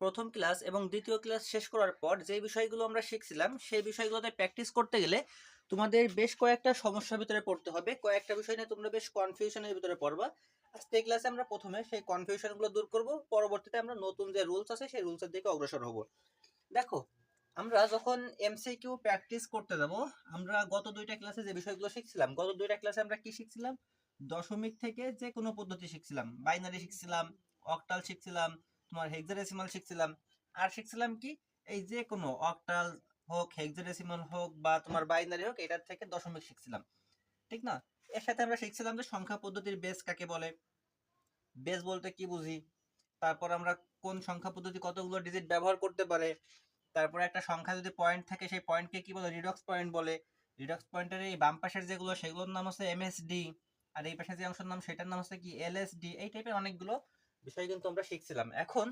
প্রথম ক্লাস এবং দ্বিতীয় ক্লাস শেষ করার পর যে বিষয়গুলো আমরা শিখছিলাম, সেই বিষয়গুলোতে প্র্যাকটিস করতে গেলে তোমাদের বেশ কয়েকটা সমস্যার ভিতরে পড়তে হবে। কয়েকটা বিষয় নিয়ে তোমরা বেশ কনফিউশনের ভিতরে পড়বা। আজকে ক্লাসে আমরা প্রথমে সেই কনফিউশনগুলো দূর করব। পরবর্তীতে আমরা নতুন যে রুলস আছে, সেই রুলসের দিকে অগ্রসর হব। দেখো, আমরা যখন এমসিকিউ প্র্যাকটিস করতে যাব, আমরা গত দুইটা ক্লাসে যে বিষয়গুলো শিখছিলাম, গত দুইটা ক্লাসে আমরা কি শিখছিলাম? দশমিক থেকে যে কোনো পদ্ধতি শিখছিলাম। বাইনারি শিখছিলাম অক্টাল শিখছিলাম তোমার হেক্সাডেসিমাল শিখছিলাম। আর শিখছিলাম কি? এই যে কোনো অক্টাল হোক হেক্সাডেসিমাল হোক বা তোমার বাইনারি হোক, এটার থেকে দশমিক শিখছিলাম। ঠিক না? এর সাথে আমরা শিখছিলাম যে সংখ্যা পদ্ধতির বেস কাকে বলে? বেস বলতে কি বুঝি? তারপর আমরা কোন সংখ্যা পদ্ধতি কতগুলো ডিজিট ব্যবহার করতে পারে? তারপর একটা সংখ্যা যদি পয়েন্ট থাকে, সেই পয়েন্টকে কি বলে? রিডক্স পয়েন্ট বলে। রিডক্স পয়েন্টের এই বাম পাশের যেগুলো, সেগুলোর নাম হচ্ছে এমএসডি আর এই পাশে যে অংশের নাম, সেটার নাম হচ্ছে কি এলএসডি এই টাইপের অনেকগুলো বিষয় কিন্তু আমরা শিখছিলাম। এখন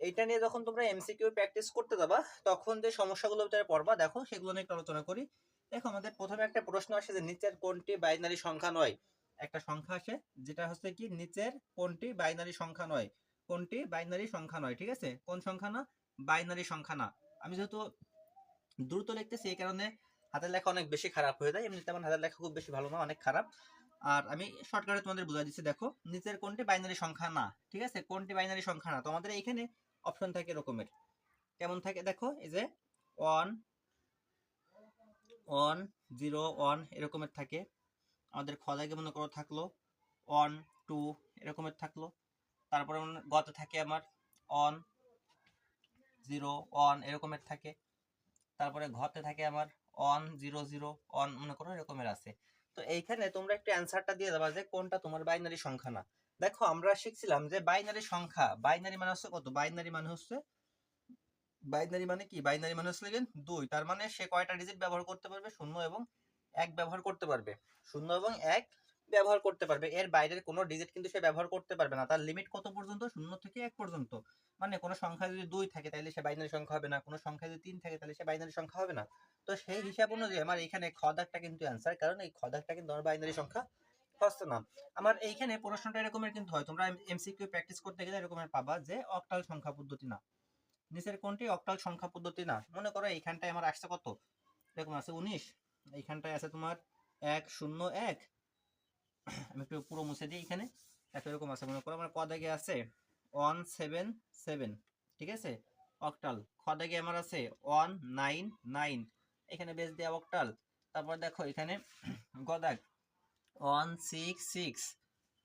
এইটা নিয়ে যখন তোমরা এমসিকিউ প্র্যাকটিস করতে যাবা, তখন যে সমস্যাগুলো ভিতরে পড়বা, দেখো সেগুলো নিয়ে আলোচনা করি। দেখো, আমাদের প্রথমে একটা প্রশ্ন আসে যে নিচের কোনটি বাইনারি সংখ্যা নয়? একটা সংখ্যা আসে যেটা হচ্ছে কি নিচের কোনটি বাইনারি সংখ্যা নয়? কোনটি বাইনারি সংখ্যা নয়, ঠিক আছে? কোন সংখ্যা না? বাইনারি সংখ্যা না। আমি যেহেতু দ্রুত লিখতেছি, এই কারণে হাতের লেখা অনেক বেশি খারাপ হয়ে যায়। এমনিতে আমার হাতের লেখা খুব বেশি ভালো না, অনেক খারাপ। আর আমি শর্টকাটে তোমাদের বুঝাই দিচ্ছি, দেখো, নিচের কোনটি বাইনারি সংখ্যা না? ঠিক আছে? কোনটি বাইনারি সংখ্যা না? তোমাদের এইখানে অপশন থাকে এরকমের কেমন থাকে? দেখো, এই যে ওয়ান ওয়ান জিরো ওয়ান এরকমের থাকে। আমাদের খদাকে মনে করো থাকল ওয়ান টু এরকমের থাকল। তারপরে গতে থাকে আমার অন জিরো ওয়ান এরকমের থাকে। তারপরে ঘতে থাকে আমার ওয়ান জিরো জিরো ওয়ান মনে করো এরকমের আছে। তো এইখানে তোমরা একটু অ্যান্সারটা দিয়ে দেবা যে কোনটা তোমার বাইনারি সংখ্যা না। দেখো আমরা শিখছিলাম যে বাইনারি সংখ্যা বাইনারি মানে হচ্ছে কত? বাইনারি মানে হচ্ছে বাইনারি মানে কি? বাইনারি মানে হচ্ছে দুই। তার মানে সে কয়টা ডিজিট ব্যবহার করতে পারবে? শূন্য এবং এক ব্যবহার করতে পারবে। শূন্য এবং এক ব্যবহার করতে পারবে। এর বাইরের কোনো ডিজিট কিন্তু সে ব্যবহার করতে পারবে না। তার লিমিট কত পর্যন্ত? শূন্য থেকে এক পর্যন্ত। মানে কোনো সংখ্যা যদি দুই থাকে তাহলে সে বাইনারি সংখ্যা হবে না। কোনো সংখ্যা যদি তিন থাকে তাহলে সে বাইনারি সংখ্যা হবে না। তো সেই হিসাব অনুযায়ী আমার এখানে খদাকটা কিন্তু অ্যান্সার কারণ এই খদাকটা কিন্তু আমার বাইনারি সংখ্যা হচ্ছে না। আমার এইখানে প্রশ্নটা এরকমের কিন্তু হয়। তোমরা এমসিকিউ প্র্যাকটিস করতে গেলে এরকমের পাবা যে অক্টাল সংখ্যা পদ্ধতি না। নিচের কোনটি অক্টাল সংখ্যা পদ্ধতি না? মনে করো এইখানটায় আমার আসছে কত? এরকম আছে উনিশ। এইখানটায় আছে তোমার এক, শূন্য, এক। আমি একটু পুরো মুছে দিই এখানে। এরকম আছে, মনে করো আমার কদাগে আছে? ওয়ান, সেভেন সেভেন, ঠিক আছে? অক্টাল। খদাগে আমার আছে ওয়ান, নাইন নাইন। এখানে বেস দেওয়া অক্টাল। তারপর দেখো এখানে গদাগ ওয়ান, সিক্স সিক্স,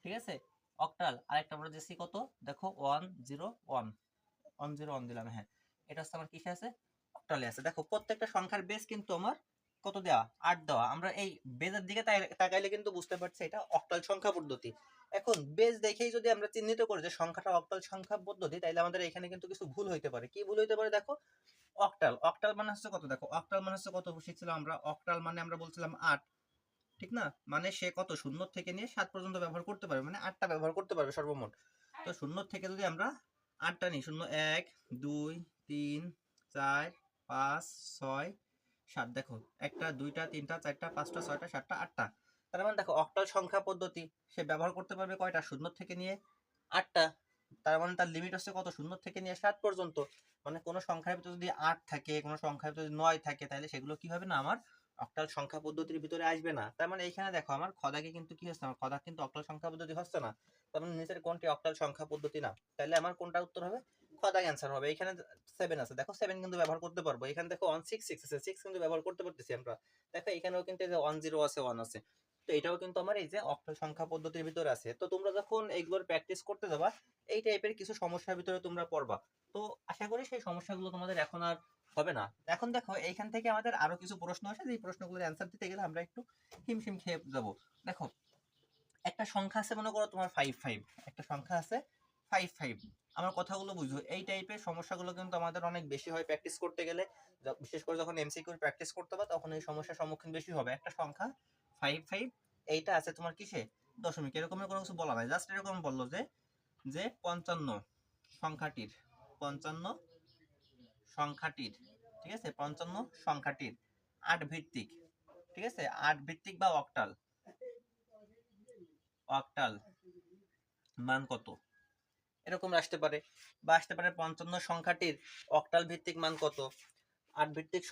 ঠিক আছে? অক্টাল। আরেকটা আমরা দিচ্ছি কত? দেখো, one, zero, one. One, zero, one দিলাম হ্যাঁ। এটা হচ্ছে আমার কিসে আছে? অক্টালে আছে। দেখো, প্রত্যেকটা সংখ্যার বেস কিন্তু আমার কত দেওয়া? আট দেওয়া। আমরা এই বেজের দিকে তাকাইলে কিন্তু বুঝতে পারছি এটা অক্টাল সংখ্যা পদ্ধতি। এখন বেজ দেখেই যদি আমরা চিহ্নিত করি যে সংখ্যাটা অক্টাল সংখ্যা পদ্ধতি, তাইলে আমাদের এখানে কিন্তু কিছু ভুল হইতে পারে। কি ভুল হইতে পারে দেখো? অক্টাল। অক্টাল মানে হচ্ছে কত দেখো? অক্টাল মানে হচ্ছে কত? শিখছিলাম আমরা। অক্টাল মানে আমরা বলছিলাম আট। ঠিক না? মানে সে কত? শূন্য থেকে নিয়ে সাত পর্যন্ত ব্যবহার করতে পারবে। মানে আটটা ব্যবহার করতে পারবে সর্বমোট। তো শূন্য থেকে যদি আমরা আটটা নিই, শূন্য এক, দুই, তিন, চার, পাঁচ, ছয় সাত, দেখো, একটা, দুইটা, তিনটা, চারটা, পাঁচটা, ছয়টা, সাতটা, আটটা। তার মানে দেখো অক্টাল সংখ্যা পদ্ধতি, সে ব্যবহার করতে পারবে কয়টা? শূন্য থেকে নিয়ে আটটা। তার মানে তার লিমিট হচ্ছে কত? শূন্য থেকে নিয়ে সাত পর্যন্ত। মানে কোনো সংখ্যার ভিতরে যদি আট থাকে, কোনো সংখ্যার ভিতরে যদি নয় থাকে, তাহলে সেগুলো কি হবে না? আমার অক্টাল সংখ্যা পদ্ধতির ভিতরে আসবে না। তার মানে এইখানে দেখো, আমার খদাকে কিন্তু কি হচ্ছে? আমার খদা কিন্তু অক্টাল সংখ্যা পদ্ধতি হচ্ছে না। তার মানে নিচের কোনটি অক্টাল সংখ্যা পদ্ধতি না? তাহলে আমার কোনটা উত্তর হবে? খদা অ্যান্সার হবে। এখানে সেভেন আছে। দেখো সেভেন কিন্তু ব্যবহার করতে পারব। এখানে দেখো ওয়ান সিক্স সিক্স আছে। সিক্স কিন্তু ব্যবহার করতে পারতেছি আমরা। দেখো এখানেও কিন্তু এই যে ওয়ান জিরো আছে ওয়ান আছে। তো এটাও কিন্তু আমার এই যে অক্টাল সংখ্যা পদ্ধতির ভিতরে আছে। তো তোমরা যখন এইগুলোর প্র্যাকটিস করতে যাবা, এই টাইপের কিছু সমস্যার ভিতরে তোমরা পড়বা। তো আশা করি সেই সমস্যাগুলো তোমাদের এখন আর হবে না। এখন দেখো, এইখান থেকে আমাদের আরও কিছু প্রশ্ন আসে। যে প্রশ্নগুলোর অ্যান্সার দিতে গেলে আমরা একটু হিমশিম খেয়ে যাব। দেখো, একটা সংখ্যা আছে মনে করো তোমার ফাইভ ফাইভ একটা সংখ্যা আছে ফাইভ ফাইভ আমার কথাগুলো বুঝো। এই টাইপের সমস্যাগুলো কিন্তু আমাদের অনেক বেশি হয় প্র্যাকটিস করতে গেলে। বিশেষ করে যখন এমসিকিউ প্র্যাকটিস করতে হবে, তখন এই সমস্যার সম্মুখীন বেশি হবে। একটা সংখ্যা ফাইভ ফাইভ এইটা আছে তোমার কিসে? দশমিক। এরকমের কোনো কিছু বলা নাই। জাস্ট এরকম বলল যে যে পঞ্চান্ন সংখ্যাটির পঞ্চান্ন সংখ্যাটির, ঠিক আছে? পঞ্চান্ন সংখ্যাটির আট ভিত্তিক, ঠিক আছে? আট ভিত্তিক বা অক্টাল অক্টাল মান কত? এরকম আসতে পারে বা আসতে পারে পঞ্চান্ন সংখ্যাটির অক্টাল ভিত্তিক মান কত? আট ভিত্তিক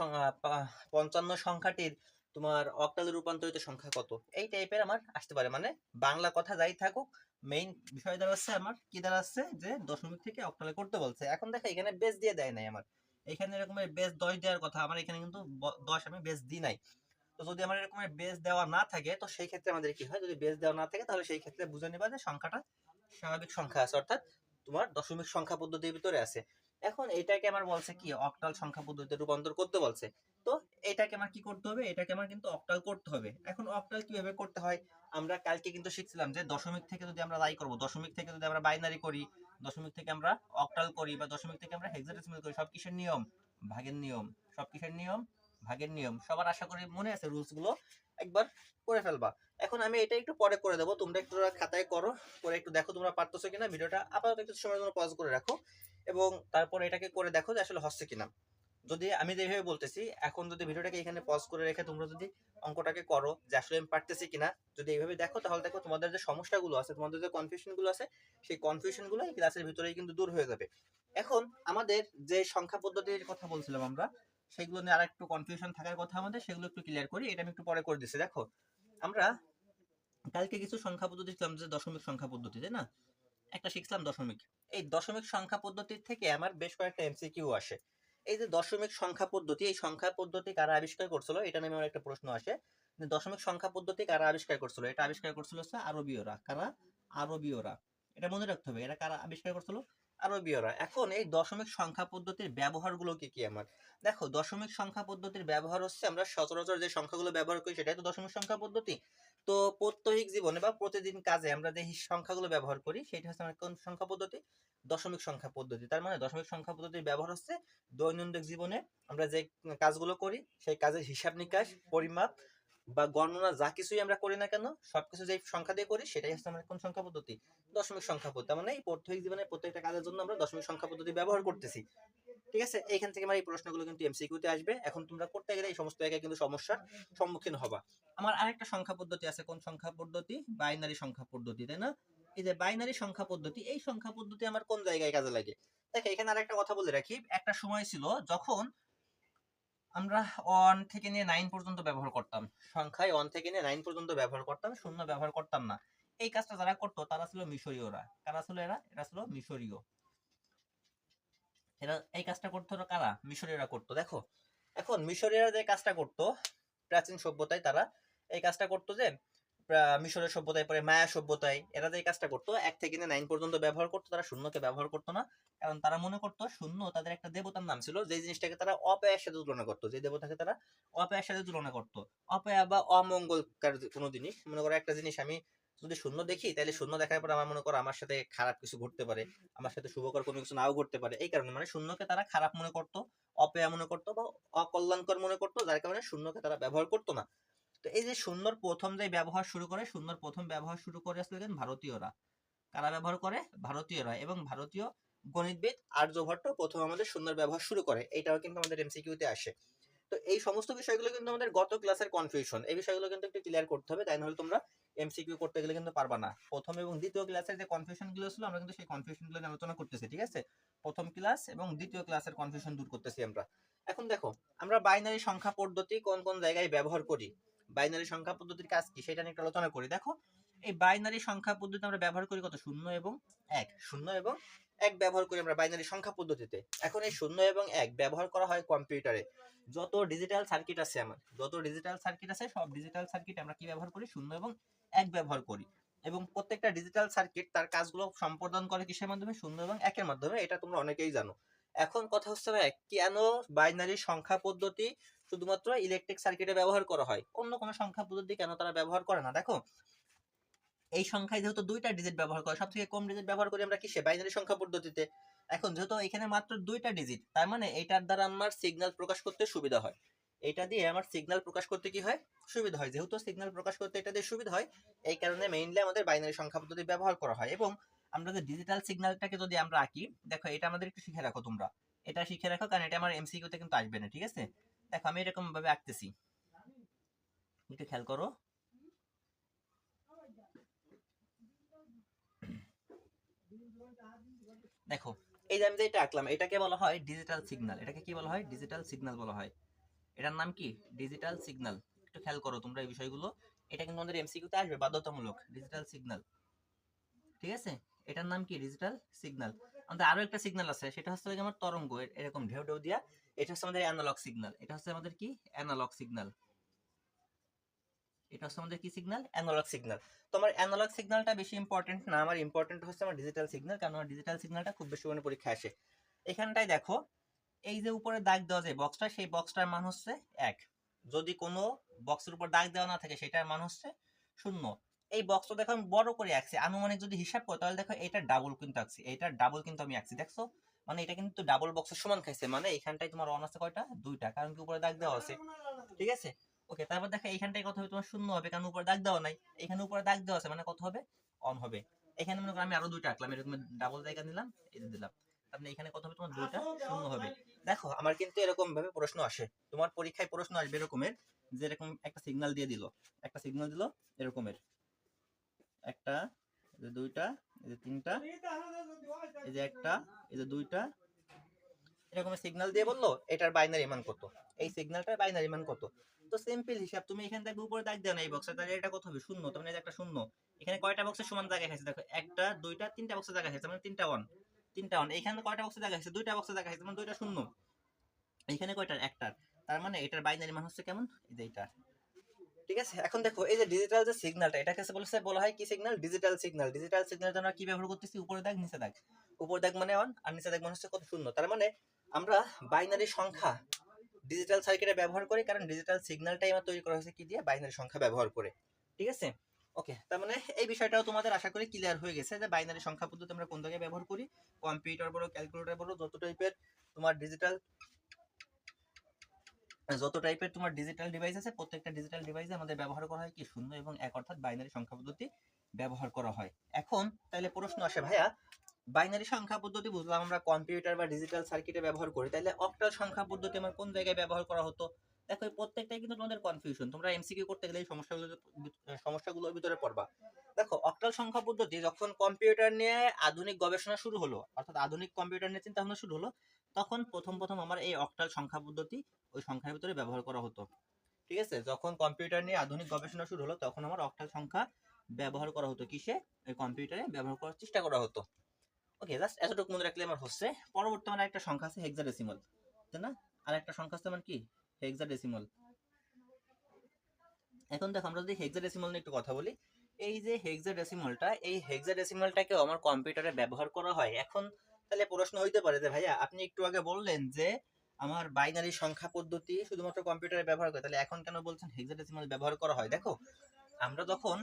পঞ্চান্ন সংখ্যাটির তোমার অক্টালে রূপান্তরিত সংখ্যা কত? এই টাইপের আমার আসতে পারে। মানে বাংলা কথা যাই থাকুক মেইন বিষয় দাঁড়াচ্ছে আমার কি দাঁড়াচ্ছে? যে দশমিক থেকে অক্টালে করতে বলছে। এখন দেখো এখানে বেস দিয়ে দেয় নাই আমার। এখানে এরকমের বেস দশ দেওয়ার কথা, আমার এখানে কিন্তু দশ আমি বেস দিই নাই। তো যদি আমার এরকমের বেস দেওয়া না থাকে, তো সেই ক্ষেত্রে আমাদের কি হয়? যদি বেস দেওয়া না থাকে, তাহলে সেই ক্ষেত্রে বুঝে নিবা যে সংখ্যাটা স্বাভাবিক সংখ্যা আছে। অর্থাৎ তোমার দশমিক সংখ্যা পদ্ধতির ভিতরে আছে। এখন এটাকে আমার বলছে কি? অক্টাল সংখ্যা পদ্ধতিতে রূপান্তর করতে বলছে। তো এটাকে আমার কি করতে হবে? এটাকে আমার কিন্তু অক্টাল করতে হবে। এখন অক্টাল কীভাবে করতে হয়? আমরা কালকে কিন্তু শিখছিলাম যে দশমিক থেকে যদি আমরা রাই করব, দশমিক থেকে যদি আমরা বাইনারি করি, দশমিক থেকে আমরা অক্টাল করি বা দশমিক থেকে আমরা হেক্সাডেসিমাল করি, সব কিসের নিয়ম? ভাগের নিয়ম। সব কিসের নিয়ম? ভাগের নিয়ম। সবার আশা করি মনে আছে রুলসগুলো? একবার করে ফেলবা। এখন আমি এটা একটু পরে করে দেবো। তোমরা একটু খাতায় করো, করে একটু দেখো তোমরা পারতেছো কিনা। ভিডিওটা আপাতত একটু সময়ের জন্য পজ করে রাখো এবং তারপর এটাকে করে দেখো যে আসলে হচ্ছে কিনা। যদি আমি যেভাবে বলতেছি, এখন যদি ভিডিওটাকে এখানে পজ করে রেখে তোমরা যদি অঙ্কটাকে করো যে আসলে আমি পারতেছি কিনা, যদি এইভাবে দেখো তাহলে দেখো তোমাদের যে সমস্যাগুলো আছে, তোমাদের যে কনফিউশনগুলো আছে, সেই কনফিউশনগুলো এই ক্লাসের ভিতরেই কিন্তু দূর হয়ে যাবে। এখন আমাদের যে সংখ্যা পদ্ধতির কথা বলছিলাম আমরা, সেগুলো নিয়ে আরেকটু কনফিউশন থাকার কথা আমাদের, সেগুলো একটু ক্লিয়ার করি। এটা আমি একটু পরে করে দিচ্ছি, দেখো। আমরা কালকে কিছু সংখ্যা পদ্ধতি শিখলাম যে দশমিক সংখ্যা পদ্ধতি, তাই না? একটা শিখলাম দশমিক। এই দশমিক সংখ্যা পদ্ধতির থেকে আমার বেশ কয়েকটা এমসিকিউ আসে। এই যে দশমিক সংখ্যা পদ্ধতি, এই সংখ্যা পদ্ধতি কারা আবিষ্কার করছিল? এটা নিয়ে আমার একটা প্রশ্ন আসে। দশমিক সংখ্যা পদ্ধতি কারা আবিষ্কার করছিল? এটা আবিষ্কার করছিল হচ্ছে আরবীয়রা। কারা? আরবীয়রা। এটা মনে রাখতে হবে এটা কারা আবিষ্কার করছিল? আরবীয়রা। এখন এই দশমিক সংখ্যা পদ্ধতির ব্যবহারগুলো কি কি আমার? দেখো, দশমিক সংখ্যা পদ্ধতির ব্যবহার হচ্ছে আমরা সচরাচর যে সংখ্যাগুলো ব্যবহার করি সেটাই তো দশমিক সংখ্যা পদ্ধতি। তো প্রত্যহিক জীবনে বা প্রতিদিন কাজে আমরা যে সংখ্যাগুলো ব্যবহার করি সেটা হচ্ছে আমার কোন সংখ্যা পদ্ধতি? দশমিক সংখ্যা পদ্ধতি। তার মানে দশমিক সংখ্যা পদ্ধতির ব্যবহার হচ্ছে দৈনন্দিন জীবনে আমরা যে কাজগুলো করি সেই কাজের হিসাব নিকাশ, পরিমাপ বা গণনা যা কিছুই আমরা করি না কেন, সবকিছু যে সংখ্যা দিয়ে করি, সেটাই হচ্ছে আমাদের কোন সংখ্যা পদ্ধতি? দশমিক সংখ্যা পদ্ধতি। মানে এই প্রত্যেক জীবনে প্রত্যেকটা কাজের জন্য আমরা দশমিক সংখ্যা পদ্ধতি ব্যবহার করতেছি। ঠিক আছে? এইখান থেকে আমার এই প্রশ্নগুলো কিন্তু এমসিকিউতে আসবে। এখন তোমরা করতে গেলে এই সমস্ত জায়গায় কিন্তু সমস্যার সম্মুখীন হবা। আমার আরেকটা সংখ্যা পদ্ধতি আছে। কোন সংখ্যা পদ্ধতি? বাইনারি সংখ্যা পদ্ধতি, তাই না? এই যে বাইনারি সংখ্যা পদ্ধতি, এই সংখ্যা পদ্ধতি আমার কোন জায়গায় কাজে লাগে? দেখো, এখানে আরেকটা কথা বলে রাখি। একটা সময় ছিল যখন আমরা ওয়ান থেকে নিয়ে নাইন পর্যন্ত ব্যবহার করতাম। সংখ্যায় ওয়ান থেকে নিয়ে নাইন পর্যন্ত ব্যবহার করতাম, শূন্য ব্যবহার করতাম না। এই কাজটা যারা করতো, তারা ছিল মিশরীয়রা। কারা ছিল এরা? এরা ছিল মিশরীয়। এরা, এই কাজটা করতো কারা? মিশরীয়রা করতো। দেখো, এখন মিশরীয়রা যে কাজটা করতো, প্রাচীন সভ্যতায় তারা এই কাজটা করতো যে মিশরের সভ্যতায়, পরে মায়া সভ্যতায় এরা যে কাজটা করতো, এক থেকে নাইন পর্যন্ত ব্যবহার করতো, তারা শূন্যকে ব্যবহার করতো না। কারণ তারা মনে করতো শূন্য তাদের একটা দেবতার নাম ছিল যে জিনিসটাকে তারা অপয়ার সাথে তুলনা করতো। যে দেবতাকে তারা অপয়ার সাথে তুলনা করতো। অপয়া বা অমঙ্গলকার কোনো জিনিস। মনে করো একটা জিনিস আমি যদি শূন্য দেখি তাহলে শূন্য দেখার পর আমার মনে করো আমার সাথে খারাপ কিছু ঘটতে পারে, আমার সাথে শুভকর কোনো কিছু নাও ঘটতে পারে। এই কারণে মানে শূন্যকে তারা খারাপ মনে করতো, অপয়া মনে করতো বা অকল্যাণকর মনে করতো, যার কারণে শূন্যকে তারা ব্যবহার করতো না। তো এই যে শূন্যর প্রথম যে ব্যবহার শুরু করে শূন্যর প্রথম ব্যবহার শুরু করে আসলে কিন্তু ভারতীয়রা। কারা ব্যবহার করে? ভারতীয়রা। এবং ভারতীয় গণিতবিদ আর্যভট্ট প্রথম আমাদের শূন্যর ব্যবহার শুরু করে। এইটাও কিন্তু আমাদের এমসিকিউতে আসে। তো এই সমস্ত বিষয়গুলো কিন্তু আমাদের গত ক্লাসের কনফিউশন এই বিষয়গুলো কিন্তু একটু ক্লিয়ার করতে হবে, তাই নাহলে তোমরা এমসিকিউ করতে গেলে কিন্তু পারবা না। প্রথম এবং দ্বিতীয় ক্লাসের যে কনফিউশনগুলো ছিল, আমরা কিন্তু সেই কনফিউশনগুলো আলোচনা করতেছি, ঠিক আছে? প্রথম ক্লাস এবং দ্বিতীয় ক্লাসের কনফিউশন দূর করতেছি আমরা। এখন দেখো, আমরা বাইনারি সংখ্যা পদ্ধতি কোন কোন জায়গায় ব্যবহার করি? বাইনারি সংখ্যা পদ্ধতির কাজ কি সেটা নিয়ে আলোচনা করি। দেখো, এই বাইনারি সংখ্যা পদ্ধতি আমরা ব্যবহার করি কত? শূন্য এবং এক। শূন্য এবং এক ব্যবহার করি আমরা বাইনারি সংখ্যা পদ্ধতিতে। এখন এই শূন্য এবং এক ব্যবহার করা হয় কম্পিউটারে। যত ডিজিটাল সার্কিট আছে আমার যত ডিজিটাল সার্কিট আছে, সব ডিজিটাল সার্কিট আমরা কি ব্যবহার করি? শূন্য এবং এক ব্যবহার করি। এবং প্রত্যেকটা ডিজিটাল সার্কিট তার কাজগুলো সম্পাদন করে কিসের মাধ্যমে? শূন্য এবং একের মাধ্যমে। এটা তোমরা অনেকেই জানো। এখন কথা হচ্ছে ভাই, কেন বাইনারি সংখ্যা পদ্ধতি শুধুমাত্র ইলেকট্রিক সার্কিটে ব্যবহার করা হয়। অন্য কোনো সংখ্যা পদ্ধতি কেন তারা ব্যবহার করে না? দেখো, এই সংখ্যায় যেহেতু দুইটা ডিজিট ব্যবহার করে সব কম ডিজিট ব্যবহার করি আমরা কিসে? বাইনারি সংখ্যা পদ্ধতিতে। এখন যেহেতু এখানে মাত্র দুইটা ডিজিট তার মানে এটার দ্বারা আমার সিগন্যাল প্রকাশ করতে সুবিধা হয়। এটা দিয়ে আমার সিগন্যাল প্রকাশ করতে কি হয়? সুবিধা হয়। যেহেতু সিগন্যাল প্রকাশ করতে এটা দিয়ে সুবিধা হয়, এই কারণে মেইনলি আমাদের বাইনারি সংখ্যা পদ্ধতি ব্যবহার করা হয়। এবং আমরা যে ডিজিটাল সিগন্যালটাকে যদি আমরা আঁকি, দেখো এটা আমাদের একটু শিখে রাখো তোমরা। এটা শিখে রাখো, কারণ এটা আমার এমসিকিউতে কিন্তু আসবে না, ঠিক আছে? দেখো, আমি এরকম ভাবে আঁকতেছি। একটু খেয়াল করো। দেখো, এই যে আমি যে এটা আঁকলাম, এটাকে বলা হয় ডিজিটাল সিগন্যাল এটাকে কি বলা হয়? ডিজিটাল সিগন্যাল বলা হয়। এটার নাম কি? ডিজিটাল সিগন্যাল একটু খেয়াল করো তোমরা এই বিষয়গুলো। এটা কিন্তু আমাদের এমসিকিউতে আসবে, বাধ্যতামূলক। ডিজিটাল সিগন্যাল ঠিক আছে? এটার নাম কি? ডিজিটাল সিগন্যাল আমাদের আরও একটা সিগন্যাল আছে, সেটা হচ্ছে আমার তরঙ্গ এরকম ঢেউ ঢেউ দিয়া। এটা হচ্ছে আমাদের অ্যানালগ সিগন্যাল এটা হচ্ছে আমাদের কি? অ্যানালগ সিগন্যাল এটা হচ্ছে আমাদের কি সিগন্যাল অ্যানালগ সিগন্যাল তোমার অ্যানালগ সিগন্যালটা বেশি ইম্পর্টেন্ট না, আমার ইম্পর্টেন্ট হচ্ছে আমার ডিজিটাল সিগন্যাল কারণ আমার ডিজিটাল সিগন্যালটা খুব বেশি মানে পরীক্ষা আসে। এখানটায় দেখো, এই যে উপরে দাগ দেওয়া যায় বক্সটা সেই বক্সটার মান হচ্ছে এক। যদি কোনো বক্সের উপর দাগ দেওয়া না থাকে, সেটার মান হচ্ছে শূন্য। এই বক্সটা দেখো আমি বড় করে আঁকছি, আনুমানিক যদি হিসাব করি, তাহলে দেখো এটা ডাবল কিন্তু আঁকছি, এটা ডাবল কিন্তু আমি আঁকছি। দেখছ? মানে এটা কিন্তু ডাবল বক্সের সমান খাইছে। মানে এখানটায় তোমার অন আছে কয়টা? দুইটা। কারণ কি উপরে দাগ দেওয়া আছে। ঠিক আছে? ওকে তারপর দেখো, এইখানটায় কত হবে? তোমার শূন্য হবে, কারণ উপরে দাগ দেওয়া নাই। এখানে উপরে দাগ দেওয়া আছে মানে কত হবে? অন হবে। এখানে মনে করো আমি আরও দুইটা আঁকলাম। এরকম ডাবল জায়গা নিলাম যে দিলাম। মানে এখানে কত হবে? তোমার দুইটা শূন্য হবে। দেখো, আমার কিন্তু এরকম ভাবে প্রশ্ন আসে। তোমার পরীক্ষায় প্রশ্ন আসবে এরকমের, যে এরকম একটা সিগন্যাল দিয়ে দিল। একটা সিগন্যাল দিল এরকমের। একটা, দুইটা এই যে তিনটা, এই যে একটা, এই যে দুইটা। এরকম সিগন্যাল দিয়ে বলল, এটার বাইনারি মান কত? এই সিগন্যালটার বাইনারি মান কত? তো সিম্পল হিসাব, তুমি এখান থেকে উপরে দাগ না এই বক্সে তাহলে এটা কত হবে? শূন্য। মানে একটা শূন্য। এখানে কয়টা বক্সের সমান জায়গা দেখো, একটা, দুইটা, তিনটা বক্সের জায়গা মানে তিনটা ওয়ান তিনটা ওয়ান এখানে কয়টা বক্সের জায়গা দুইটা বক্সের জায়গা খাইছে মানে দুইটা শূন্য। এখানে কয়টার? একটার। তার মানে এটার বাইনারি মান হচ্ছে কেমন? যে এটা ঠিক আছে? এখন দেখো, এই যে ডিজিটাল যে সিগন্যালটা এটাকে বলছে বলা হয় কি signal digital signal digital signal আমরা কি ব্যবহার করতেছি? উপরে দাগ নিচে দাগ উপর দাগ মানে অন আর নিচে দাগ মানে হচ্ছে কত শূন্য। তার মানে আমরা বাইনারি সংখ্যা ডিজিটাল সার্কিটে ব্যবহার করি, কারণ ডিজিটাল সিগন্যালটাই আমার তৈরি করা হয়েছে কি দিয়ে? বাইনারি সংখ্যা ব্যবহার করে। ঠিক আছে? ওকে তার মানে এই বিষয়টাও তোমাদের আশা করি ক্লিয়ার হয়ে গেছে যে বাইনারি সংখ্যা পদ্ধতি আমরা কোন জায়গায় ব্যবহার করি? কম্পিউটার বলো ক্যালকুলেটর বলো, যত টাইপের তোমার ডিজিটাল যত টাইপের তোমার ডিজিটাল ডিভাইস আছে, প্রত্যেকটা ডিজিটাল ডিভাইসে আমাদের ব্যবহার করা হয় কি? শূন্য এবং এক অর্থাৎ বাইনারি সংখ্যা পদ্ধতি ব্যবহার করা হয়। এখন তাহলে প্রশ্ন আসে, ভাইয়া বাইনারি সংখ্যা পদ্ধতি বুঝলাম আমরা কম্পিউটার বা ডিজিটাল সার্কিটে ব্যবহার করি তাহলে অক্টাল সংখ্যা পদ্ধতি আমার কোন জায়গায় ব্যবহার করা হতো? দেখো প্রত্যেকটাই কিন্তু তোমাদের কনফিউশন তোমরা এমসিকিউ করতে গেলে এই সমস্যাগুলো সমস্যাগুলোর ভিতরে পড়বা। দেখো অক্টাল সংখ্যা পদ্ধতি যখন কম্পিউটার নিয়ে আধুনিক গবেষণা শুরু হলো, অর্থাৎ আধুনিক কম্পিউটার নিয়ে চিন্তা ভাবনা শুরু হলো তখন প্রথম প্রথম আমার এই অক্টাল সংখ্যা পদ্ধতি ওই সংখ্যার ভিতরে ব্যবহার করা হতো। ঠিক আছে? যখন কম্পিউটার নিয়ে আধুনিক গবেষণা শুরু হলো, তখন আমার অক্টাল সংখ্যা ব্যবহার করা হতো কিসে? ওই কম্পিউটারে ব্যবহার করার চেষ্টা করা হতো। ওকে জাস্ট এতটুকু মনে রাখলে আমার হচ্ছে। পরবর্তী আমার একটা সংখ্যা আছে হেক্সাডেসিমাল তাই না? আর একটা সংখ্যা আছে আমার কি? হেক্সাডেসিমাল এখন দেখো, আমরা যদি হেক্সাডেসিমাল নিয়ে একটু কথা বলি, এই যে হেক্সাডেসিমালটা এই হেক্সাডেসিমালটাকেও আমার কম্পিউটারে ব্যবহার করা হয়। এখন তাহলে প্রশ্ন হইতে পারে যে, ভাইয়া, আপনি একটু আগে বললেন যে, আমার বাইনারি সংখ্যা পদ্ধতি শুধুমাত্র কম্পিউটারে ব্যবহার করে, তাহলে এখন কেন বলছেন হেক্সাডেসিমাল ব্যবহার করা হয়? দেখো, আমরা যখন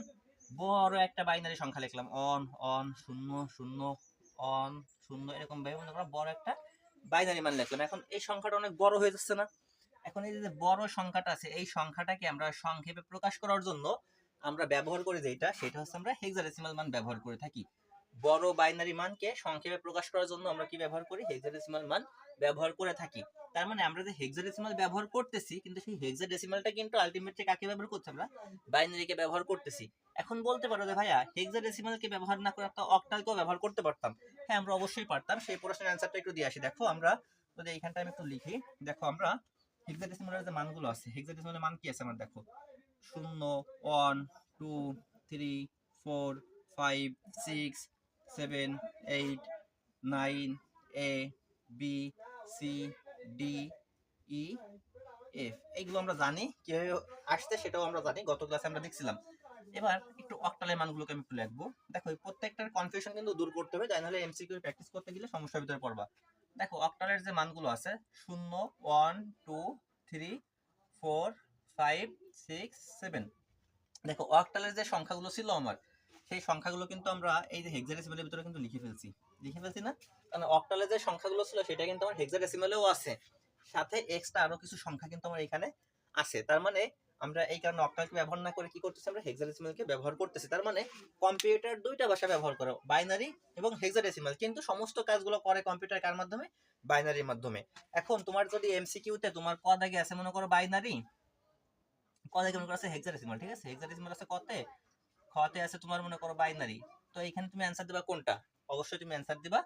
বড় একটা বাইনারি সংখ্যা লিখলাম অন অন শূন্য শূন্য অন শূন্য, এরকম ভাবে, মনে করো বড় একটা বাইনারি মান লিখলাম। এখন এই সংখ্যাটা অনেক বড় হয়ে যাচ্ছে না। এখন এই যে বড় সংখ্যাটা আছে, এই সংখ্যাটাকে আমরা সংক্ষেপে প্রকাশ করার জন্য আমরা ব্যবহার করি যেটা সেটা হচ্ছে আমরা হেক্সাডেসিমাল মান ব্যবহার করে থাকি। বড় বাইনারি মানকে সংক্ষেপে প্রকাশ করার জন্য আমরা কি ব্যবহার করি? হেক্সাডেসিমাল মান ব্যবহার করে থাকি। তার মানে আমরা যে হেক্সাডেসিমাল ব্যবহার করতেছি, কিন্তু সেই হেক্সাডেসিমালটা কিন্তু আলটিমেটলি কাকে ব্যবহার করছি আমরা? বাইনারিকে ব্যবহার করতেছি। এখন বলতে পারো যে ভাইয়া হেক্সাডেসিমালকে ব্যবহার না করে একটা অক্টালকেও ব্যবহার করতে পারতাম। হ্যাঁ আমরা অবশ্যই পারতাম। সেই প্রশ্নের অ্যান্সারটা একটু দিয়ে আসি। দেখো আমরা যদি এইখানটা আমি একটু লিখি, দেখো আমরা হেক্সাডেসিমালের যে মানগুলো আছে হেক্সাডেসিমালের মান কি আছে আমার দেখো? শূন্য one two three four five six seven eight nine A B C D E F এইগুলো আমরা জানি কীভাবে আসছে সেটাও আমরা জানি, গত ক্লাসে আমরা দেখছিলাম। এবার একটু অক্টালের মানগুলোকে আমি একটু লিখব। দেখো প্রত্যেকটার কনফিউশন কিন্তু দূর করতে হবে, তাই নাহলে এমসিকিউ প্র্যাকটিস করতে গেলে সমস্যার ভিতরে পড়বা। দেখো অক্টালের যে মানগুলো আছে, শূন্য one two three four five six seven দেখো অক্টালের যে সংখ্যাগুলো ছিল আমার সেই সংখ্যাগুলো কিন্তু আমরা এই যে হেক্সাডেসিমালের ভিতরে কিন্তু লিখে ফেলছি। লিখে ফেলছি না? কারণ অক্টালের যে সংখ্যাগুলো ছিল, সেটা কিন্তু আমার হেক্সাডেসিমালেও আছে। সাথে এক্সট্রা আরও কিছু সংখ্যা কিন্তু আমার এখানে আছে। তার মানে আমরা এই কারণে অক্টালকে ব্যবহার না করে কি করতেছি আমরা? হেক্সাডেসিমালকে ব্যবহার করতেছি। তার মানে কম্পিউটার দুইটা ভাষা ব্যবহার করে বাইনারি এবং হেক্সাডেসিমাল কিন্তু সমস্ত কাজগুলো করে কম্পিউটার কার মাধ্যমে? বাইনারির মাধ্যমে। এখন তোমার যদি এমসিকিউতে তোমার ক দাগে আছে মনে করো বাইনারি ক দাগে মনে করো আছে হেক্সাডেসিমাল ঠিক আছে? হেক্সাডেসিমাল আছে কতে? খতে আছে তোমার মনে করো বাইনারি তো এখানে তুমি অ্যান্সার দিবা কোনটা? অবশ্যই তুমি অ্যান্সার দিবা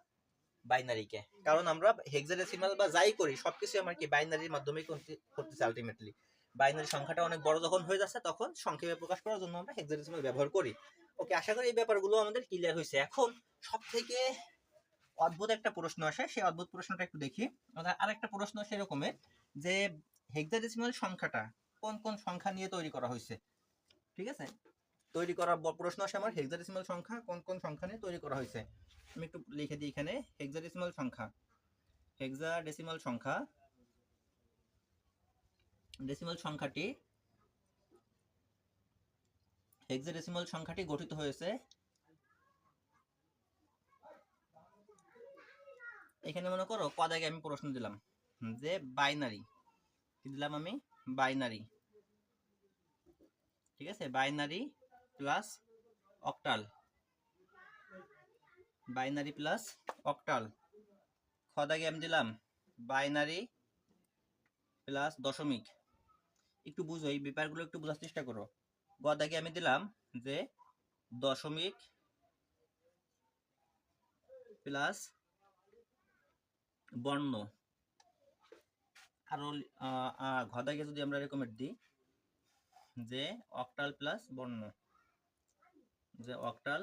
বাইনারিকে কারণ আমরা হেক্সাডেসিমাল বা যাই করি, সবকিছু আমরা কি বাইনারির মাধ্যমে করতে- করতেছি আলটিমেটলি বাইনারি সংখ্যাটা অনেক বড় যখন হয়ে যাচ্ছে, তখন সংক্ষেপে প্রকাশ করার জন্য আমরা হেক্সাডেসিমাল ব্যবহার করি। ওকে, আশা করি এই ব্যাপারগুলো আমাদের ক্লিয়ার হয়েছে। এখন সব থেকে অদ্ভুত একটা প্রশ্ন আসে, সেই অদ্ভুত প্রশ্নটা একটু দেখি। আমাদের আরেকটা প্রশ্ন সেরকমের যে হেক্সাডেসিমাল সংখ্যাটা কোন কোন সংখ্যা নিয়ে তৈরি করা হয়েছে? ঠিক আছে? তৈরি করা প্রশ্ন আসে আমার হেক্সাডেসিমাল সংখ্যা কোন কোন সংখ্যা নিয়ে তৈরি করা হয়েছে? আমি একটু লিখে দিই এখানে হেক্সাডেসিমাল সংখ্যা। হেক্সাডেসিমাল সংখ্যা ডেসিমাল সংখ্যাটি হেক্সাডেসিমাল সংখ্যাটি গঠিত হয়েছে। এখানে মনে করো কদাগে আমি প্রশ্ন দিলাম যে বাইনারি কি দিলাম আমি? বাইনারি ঠিক আছে? Binary plus octal. Binary plus octal. খদাগে আমি দিলাম বাইনারি প্লাস দশমিক। একটু বুঝো এই ব্যাপারগুলো একটু বোঝার চেষ্টা করো। গদাগে আমি দিলাম যে দশমিক প্লাস বর্ণ। আরও আহ, আহ, ঘদাগে যদি আমরা রেকমেন্ড দিই যে অক্টাল প্লাস বর্ণ। যে অক্টাল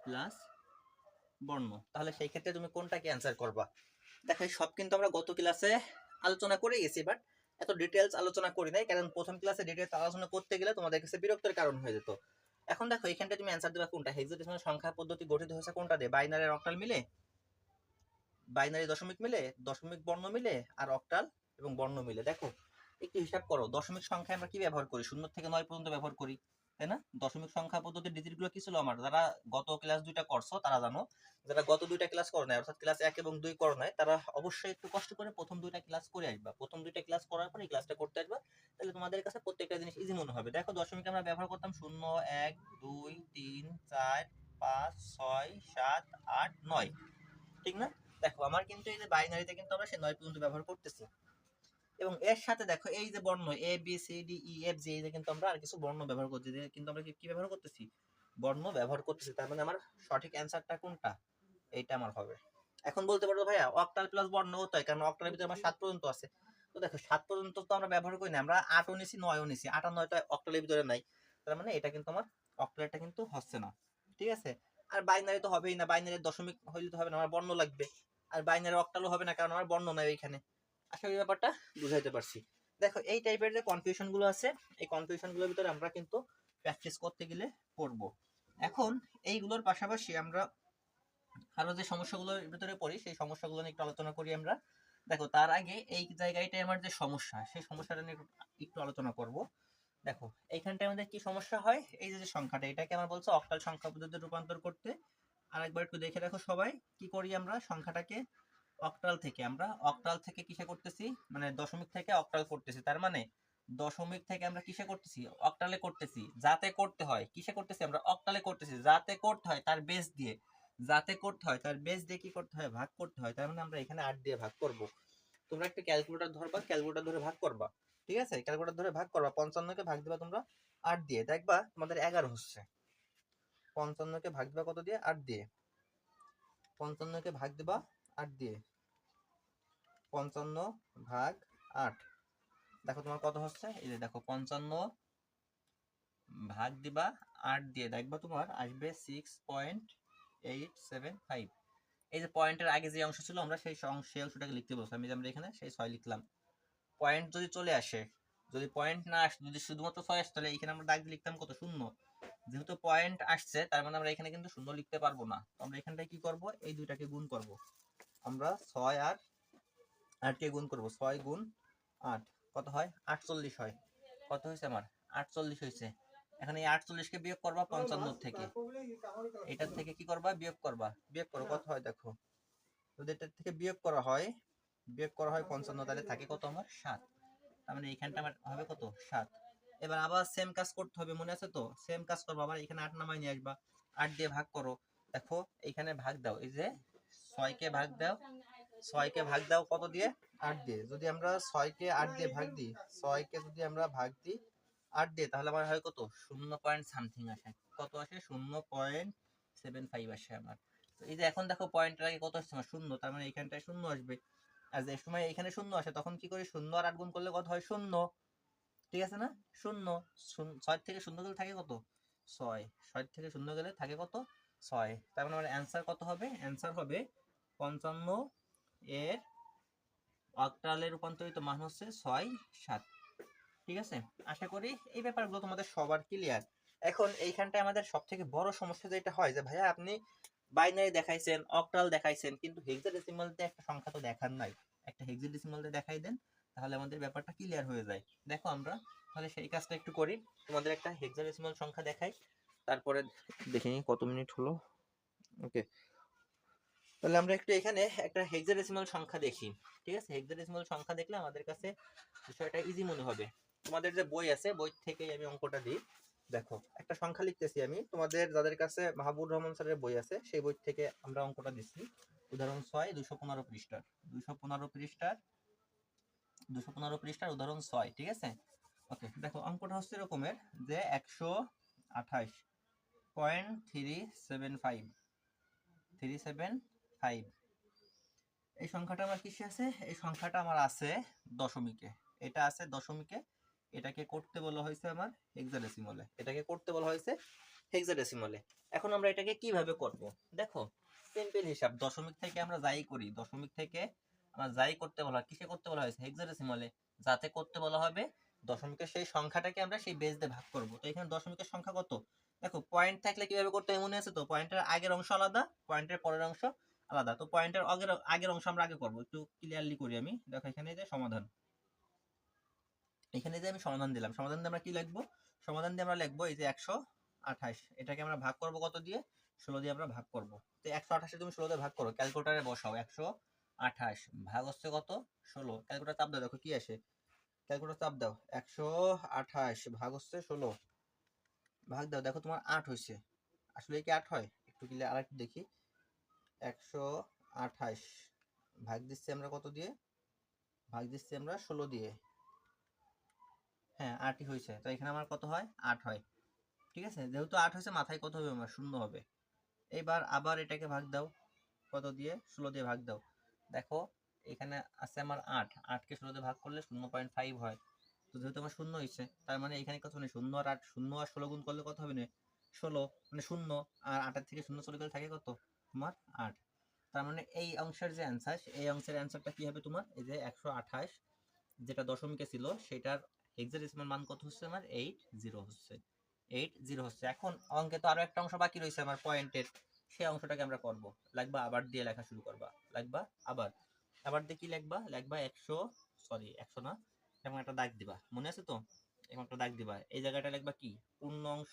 প্লাস বর্ণ। তাহলে সেই ক্ষেত্রে তুমি কোনটাকে অ্যান্সার করবা? দেখো সব কিন্তু আমরা গত ক্লাসে আলোচনা করে গেছি বাট এত ডিটেলস আলোচনা করি নাই, কারণ প্রথম ক্লাসে ডিটেলস আলোচনা করতে গেলে তোমাদের কাছে বিরক্তের কারণ হয়ে যেত। এখন দেখো এখানটা তুমি অ্যান্সার দেবা কোনটা? হেক্সাডেসিমাল সংখ্যা পদ্ধতি গঠিত হয়েছে কোনটা দিয়ে? বাইনারি অক্টাল মিলে? বাইনারি দশমিক মিলে? দশমিক বর্ণ মিলে? আর অক্টাল এবং বর্ণ মিলে? দেখো, একটু হিসাব করো। দশমিক সংখ্যা আমরা কি ব্যবহার করি? শূন্য থেকে নয় পর্যন্ত ব্যবহার করি। তাই না? দশমিক সংখ্যা পদ্ধতির ডিজিটগুলো কি ছিল আমার? যারা গত ক্লাস দুইটা করছ, তারা জানো, যারা গত দুইটা ক্লাস করো নাই, অর্থাৎ ক্লাস এক এবং দুই করো নাই, তারা অবশ্যই একটু কষ্ট করে প্রথম দুইটা ক্লাস করে আসবা। প্রথম দুইটা ক্লাস করার পরে এই ক্লাসটা করতে আসবা, তাহলে তোমাদের কাছে প্রত্যেকটা জিনিস ইজি মনে হবে। দেখো, দশমিক আমরা ব্যবহার করতাম শূন্য, এক, দুই, তিন, চার, পাঁচ, ছয়, সাত, আট, নয়। ঠিক না? দেখো, আমার কিন্তু এই যে বাইনারিতে কিন্তু আমরা সে নয় পর্যন্ত ব্যবহার করতেছি। এবং এর সাথে দেখো এই যে বর্ণ A B C D E F G এই যে কিন্তু আমরা আর কিছু বর্ণ ব্যবহার করছি। কিন্তু আমরা কি- ব্যবহার করতেছি? বর্ণ ব্যবহার করতেছি। তার মানে আমার সঠিক অ্যান্সারটা কোনটা? এইটা আমার হবে। এখন বলতে পারো ভাইয়া অক্টাল প্লাস বর্ণ হতো কারণ অক্টালের ভিতরে আমার সাত পর্যন্ত আছে। তো দেখো, সাত পর্যন্ত তো আমরা ব্যবহার করি না। আমরা আটও নিছি, নয়ও নিছি। আট নয়টা অক্টালের ভিতরে নাই। তার মানে এটা কিন্তু আমার অক্টালটা কিন্তু হচ্ছে না। ঠিক আছে? আর বাইনারি তো হবেই না। বাইনারি দশমিক হইলে তো হবে না। আমার বর্ণ লাগবে। আর বাইনারি অক্টালও হবে না, কারণ আমার বর্ণ নাই এইখানে আশা করি ব্যাপারটা বুঝাইতে পারছি। দেখো, এই টাইপের যে কনফিউশনগুলো আছে, এই কনফিউশনগুলোর ভিতরে আমরা কিন্তু প্র্যাকটিস করতে গেলে পড়ব। এখন এইগুলোর পাশাপাশি আমরা আরও যে সমস্যাগুলোর ভিতরে পড়ি, সেই সমস্যাগুলো নিয়ে একটু আলোচনা করি আমরা। দেখো, তার আগে এই জায়গাটায় আমার যে সমস্যা, সেই সমস্যাটা নিয়ে একটু- আলোচনা করব। দেখো, এইখানটায় আমাদের কি সমস্যা হয়? এই যে সংখ্যাটা, এটাকে আমার বলছে অক্টাল সংখ্যা পদ্ধতিতে রূপান্তর করতে। আরেকবার একটু দেখে রাখো সবাই, কি করি আমরা? সংখ্যাটাকে অক্টাল থেকে, আমরা অক্টাল থেকে কিসে করতেছি? মানে দশমিক থেকে অক্টাল করতেছি। তার মানে দশমিক থেকে আমরা কিসে করতেছি? অক্টালে করতেছি। যাতে করতে হয়, কিসে করতেছি? আমরা অক্টালে করতেছি। যাতে করতে হয় তার বেস দিয়ে। যাতে করতে হয় তার বেস দিয়ে কি করতে হয়? ভাগ করতে হয়। তার মানে আমরা এখানে আট দিয়ে ভাগ করব। তোমরা একটা ক্যালকুলেটর ধরবা ক্যালকুলেটর ধরে ভাগ করবা। ঠিক আছে? ক্যালকুলেটর ধরে ভাগ করবা। পঞ্চান্নকে ভাগ দিবা তোমরা আট দিয়ে। দেখবা তোমাদের এগারো হচ্ছে। পঞ্চান্নকে ভাগ দিবা কত দিয়ে? আট দিয়ে। পঞ্চান্নকে ভাগ দিবা আট দিয়ে। পঞ্চান্ন ভাগ আট। দেখো তোমার কত হচ্ছে? এই যে দেখো, পঞ্চান্ন ভাগ দিবা আট দিয়ে দেখবা তোমার আসবে six point eight seven five এই যে পয়েন্টের আগে যে অংশ ছিল, আমরা সেই অংশ- অংশটাকে লিখতে বলছি আমি যে আমরা এখানে সেই ছয় লিখলাম। পয়েন্ট যদি চলে আসে, যদি পয়েন্ট না আসে, যদি শুধুমাত্র ছয় আসে, তাহলে এখানে আমরা দাগ লিখতাম কত? শূন্য। যেহেতু পয়েন্ট আসছে, তার মানে আমরা এখানে কিন্তু শূন্য লিখতে পারব না। আমরা এখানটায় কি করব? এই দুইটাকে গুণ করব। আমরা ছয় আর আটকে গুণ করব? ছয় গুণ আট। কত হয়? আটচল্লিশ হয়। কত হয়েছে আমার? আটচল্লিশ হয়েছে। এখানে এই আটচল্লিশকে বিয়োগ করবা? পঞ্চান্ন থেকে। এটার থেকে কি করবা? বিয়োগ করবা। বিয়োগ করো। কত হয়? দেখো। যদি এটার থেকে বিয়োগ করা হয়, বিয়োগ করা হয় পঞ্চান্ন, তাহলে থাকে কত আমার? সাত। তার মানে এইখানটা আমার হবে কত? সাত। এবার আবার সেম কাজ করতে হবে, মনে আছে তো? সেম কাজ করব। আবার এখানে আট নামায় নিয়ে আসবা। আট দিয়ে ভাগ করো। দেখো, এইখানে ভাগ দাও। এই যে ছয়কে ভাগ দাও। ছয়কে ভাগ দাও কত দিয়ে? আট দিয়ে। যদি আমরা ছয়কে আট দিয়ে ভাগ দিই ছয়কে যদি আমরা ভাগ দিই আট দিয়ে, তাহলে আমার হয় কত? শূন্য পয়েন্ট সামথিং আসে। কত আসে? শূন্য পয়েন্ট সেভেন ফাইভ আসে আমার। তো এই যে এখন দেখো পয়েন্টের আগে কত আসছে? আমার শূন্য। তার মানে এইখানটায় শূন্য আসবে। আর যে সময় এখানে শূন্য আসে, তখন কি করি? শূন্য আর আট গুণ করলে কত হয়? শূন্য। ঠিক আছে না? শূন্য- ছয় থেকে শূন্য গেলে থাকে কত? ছয়। ছয় থেকে শূন্য গেলে থাকে কত? ছয়। তার মানে আমার অ্যান্সার কত হবে? অ্যান্সার হবে পঞ্চান্ন এর অক্টালে রূপান্তরিত মান হচ্ছে ছয় সাত। ঠিক আছে? আশা করি এই ব্যাপারগুলো তোমাদের সবার ক্লিয়ার এখন এইখানটায় আমাদের সব থেকে বড় সমস্যা যেটা হয় যে, ভাইয়া আপনি বাইনারি দেখাইছেন অক্টাল দেখাইছেন, কিন্তু হেক্সাডেসিমালতে একটা সংখ্যা তো দেখার নাই। একটা হেক্সাডেসিমালতে দেখাই দেন, তাহলে আমাদের ব্যাপারটা ক্লিয়ার হয়ে যায়। দেখো আমরা, তাহলে সেই কাজটা একটু করি। তোমাদের একটা হেক্সাডেসিমাল সংখ্যা দেখাই। তারপরে দেখে নিই কত মিনিট হলো। ওকে তাহলে আমরা একটু এখানে একটা হেক্সাডেসিমাল সংখ্যা দেখি, ঠিক আছে? হেক্সাডেসিমাল সংখ্যা দেখলে আমাদের কাছে বিষয়টা ইজি মনে হবে। তোমাদের যে বই আছে, বই থেকেই আমি অঙ্কটা দিই। দেখো, একটা সংখ্যা লিখতেছি আমি। তোমাদের, যাদের কাছে মাহবুব রহমান স্যারের বই আছে, সেই বই থেকে আমরা অঙ্কটা দিচ্ছি। উদাহরণ ছয়, দুশো পনেরো পৃষ্ঠার। দুশো পনেরো পৃষ্ঠার, দুশো পনেরো পৃষ্ঠার উদাহরণ ছয়, ঠিক আছে? ওকে দেখো, অঙ্কটা হচ্ছে এরকমের যে একশো আঠাশ point three seven five three seven five এই সংখ্যাটা আমার কিসে আছে? এই সংখ্যাটা আমার আছে দশমিকে। এটা আছে দশমিকে। এটাকে করতে বলা হয়েছে আমার হেক্সাডেসিমলে এটাকে করতে বলা হয়েছে হেক্সাডেসিমলে এখন আমরা এটাকে কীভাবে করব? দেখো সিম্পল হিসাব। দশমিক থেকে আমরা যাই করি, দশমিক থেকে আমরা যাই করতে বলা কিসে করতে বলা হয়েছে? হেক্সাডেসিমলে যাতে করতে বলা হবে দশমিকের সেই সংখ্যাটাকে আমরা সেই বেস দিয়ে ভাগ করব। তো এখানে দশমিকের সংখ্যা কত? দেখো পয়েন্ট থাকলে কীভাবে করতে হয়? মনে আছে তো? পয়েন্টের আগের অংশ আলাদা পয়েন্টের পরের অংশ আলাদা। তো পয়েন্টের আগের আগের অংশ আমরা আগে করব। একটু ক্লিয়ারলি করি আমি। দেখো এখানে যে সমাধান। এখানে যে আমি সমাধান দিলাম, সমাধান দিয়ে আমরা কি লিখব? সমাধান দিয়ে আমরা লিখব এই যে একশো আঠাশ। এটাকে আমরা ভাগ করব কত দিয়ে? ষোলো দিয়ে আমরা ভাগ করব। তো একশো আঠাশে তুমি ষোলো দিয়ে ভাগ করো। ক্যালকুলেটারে বসাও। একশো আঠাশ ভাগ হচ্ছে কত? ষোলো। ক্যালকুলেটার চাপ দাও। দেখো কি আসে? ক্যালকুলেটার চাপ দাও। একশো আঠাশ ভাগ হচ্ছে ষোলো। ভাগ দাও। দেখো তোমার আট হয়েছে। আসলে কি আট হয়? একটু ক্লিয়ার আর একটু দেখি। একশো আঠাশ। ভাগ দিচ্ছি আমরা কত দিয়ে? ভাগ দিচ্ছি আমরা ষোলো দিয়ে। হ্যাঁ আটই হয়েছে। তো এখানে আমার কত হয়? আট হয়। ঠিক আছে? যেহেতু আট হয়েছে, মাথায় কত হবে? আমার শূন্য হবে। এইবার আবার এটাকে ভাগ দাও। কত দিয়ে? ষোলো দিয়ে ভাগ দাও। দেখো, এখানে আছে আমার আট। আটকে ষোলো দিয়ে ভাগ করলে শূন্য পয়েন্ট ফাইভ হয়। তো যেহেতু আমার শূন্য হয়েছে, তার মানে এখানে কত নেই শূন্য আর আট, শূন্য আর ষোলো গুণ করলে কত হবে না? ষোলো। মানে শূন্য। আর আটের থেকে শূন্য চলে গেলে থাকে কত? তোমার আট। তার মানে এই অংশের যে অ্যান্সার এই অংশের অ্যান্সারটা কি হবে তোমার? এই যে একশো আঠাশ, যেটা দশমিকে ছিল, সেটার হেক্সাডেসিমাল মান কত হচ্ছে আমার? এইট জিরো হচ্ছে। এইট জিরো হচ্ছে। এখন অঙ্কে তো আরও একটা অংশ বাকি রয়েছে আমার পয়েন্টের সেই অংশটাকে আমরা করব। লাগবা আবার দিয়ে লেখা শুরু করবা। লাগবা আবার। আবার দিয়ে কি লিখবা? লিখবা একশো সরি একশো না এরকম একটা দাগ দিবা। মনে আছে তো? এরকম একটা দাগ দিবা। এই জায়গাটা লিখবা কি? পূর্ণ অংশ।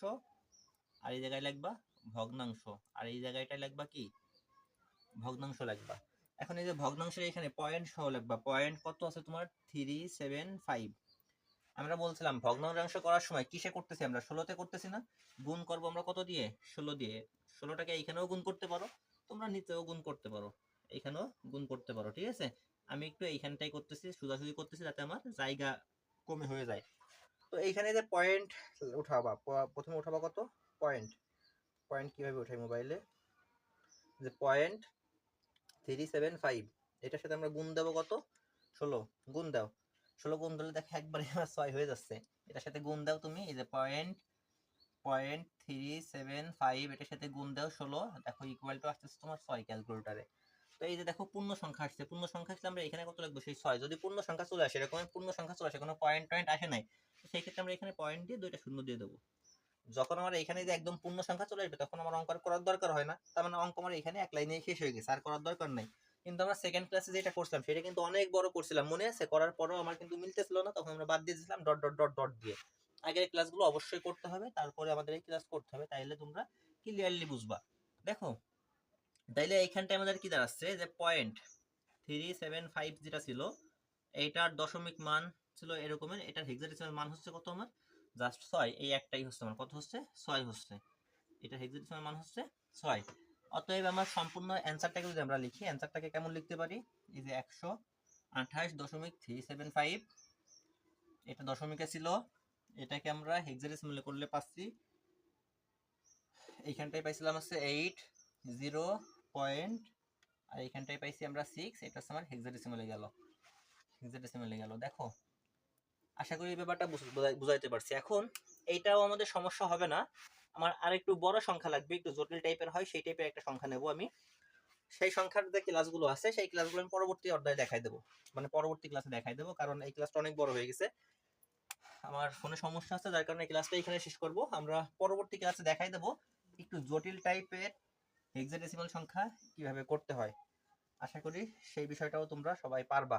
আর এই জায়গায় লিখবা ভগ্নাংশ। আর এই জায়গাটা লিখবা কি? ভগ্নাংশ লিখবা। এখন এই যে ভগ্নাংশের এখানে পয়েন্ট সহ লিখবা। পয়েন্ট কত আছে তোমার? থ্রি সেভেন ফাইভ আমরা বলছিলাম ভগ্নাংশ করার সময় কিসে করতেছি আমরা? ষোলোতে করতেছি না? গুণ করব আমরা কত দিয়ে? ষোলো দিয়ে। ষোলোটাকে এইখানেও গুণ করতে পারো। তোমরা নিচেও গুণ করতে পারো। এইখানেও গুণ করতে পারো, ঠিক আছে? আমি একটু এইখানটাই করতেছি, সোজাসুজি করতেছি যাতে আমার জায়গা কমে হয়ে যায়। তো এইখানে যে পয়েন্ট উঠাবা প্রথমে উঠাবা কত? পয়েন্ট পয়েন্ট কীভাবে উঠাই মোবাইলে যে পয়েন্ট থ্রি সেভেন ফাইভ এটার সাথে আমরা গুণ দেবো কত? ষোলো, গুণ দাও। ষোলো গুণ দিলে দেখো একবারে আমার ছয় হয়ে যাচ্ছে। এটার সাথে গুণ দাও তুমি, এই যে point point three seven five এটার সাথে গুণ দাও ষোলো, দেখো ইকুয়াল টু আসতেছে তোমার ছয় ক্যালকুলেটারে তো এই যে দেখো পূর্ণ সংখ্যা আসছে, পূর্ণ সংখ্যা আসলে আমরা এখানে কত লিখব? সেই ছয়। যদি পূর্ণ সংখ্যা চলে আসে, এরকম পূর্ণ সংখ্যা চলে আসে, কোনো পয়েন্ট টয়েন্ট আসে নাই সেই ক্ষেত্রে আমরা এখানে পয়েন্ট দিয়ে দুইটা শূন্য দিয়ে দেবো। যখন আমার এখানে যে একদম পূর্ণ সংখ্যা চলে আসবে, তখন আমার অঙ্ক করার দরকার হয় না। তার মানে অঙ্ক আমার এখানে এক লাইনে শেষ হয়ে গেছে, আর করার দরকার নাই। কিন্তু আমরা সেকেন্ড ক্লাসে যেটা করছিলাম, সেটা কিন্তু অনেক বড় করছিলাম, মনে আছে? করার পরেও আমার কিন্তু মিলতেছিল না, তখন আমরা বাদ দিয়ে দিয়েছিলাম ডট ডট ডট ডট দিয়ে। আগের ক্লাসগুলো অবশ্যই করতে হবে, তারপরে আমাদের এই ক্লাস করতে হবে, তাইলে তোমরা ক্লিয়ারলি বুঝবা। দেখো, তাইলে এইখানটায় আমাদের কি দাঁড়াচ্ছে? যে পয়েন্ট থ্রি সেভেন ফাইভ যেটা ছিল, এইটার দশমিক মান ছিল এরকমের, এটার হেক্সাডেসিমাল মান হচ্ছে কত আমার? জাস্ট ছয়, এই একটাই হচ্ছে আমার কত হচ্ছে? ছয় হচ্ছে। এটা হেক্সাডেসিমাল মান হচ্ছে ছয়। অতএব আমার সম্পূর্ণ অ্যান্সারটাকে যদি আমরা লিখি, অ্যান্সারটাকে কেমন লিখতে পারি? এই যে একশো আঠাশ দশমিক থ্রি সেভেন ফাইভ। এটা দশমিকে ছিল। এটাকে আমরা হেক্সাডেসিমালে করলে পাচ্ছি। এইখানটায় পাইছিলাম হচ্ছে এইট, জিরো পয়েন্ট, আর এখানটায় পাইছি আমরা সিক্স। এটা হচ্ছে আমার হেক্সাডেসিমালে গেল। হেক্সাডেসিমালে গেল। দেখো আশা করি ব্যাপারটা বুঝাইতে পারছি। এখন এইটাও আমাদের সমস্যা হবে না। আমার আর একটু বড় সংখ্যা লাগবে, একটু জটিল টাইপের হয়, সেই টাইপের একটা সংখ্যা নেব আমি। সেই সংখ্যার যে ক্লাসগুলো আছে, সেই ক্লাসগুলো আমি পরবর্তী অধ্যায়ে দেখাই দেবো। মানে পরবর্তী ক্লাসে দেখাই দেবো, কারণ এই ক্লাসটা অনেক বড় হয়ে গেছে। আমার ফোনে সমস্যা আছে, যার কারণে ক্লাসটা এখানে শেষ করব। আমরা পরবর্তী ক্লাসে দেখাই দেবো একটু জটিল টাইপের হেক্সাডেসিমাল সংখ্যা কীভাবে করতে হয়। আশা করি সেই বিষয়টাও তোমরা সবাই পারবা।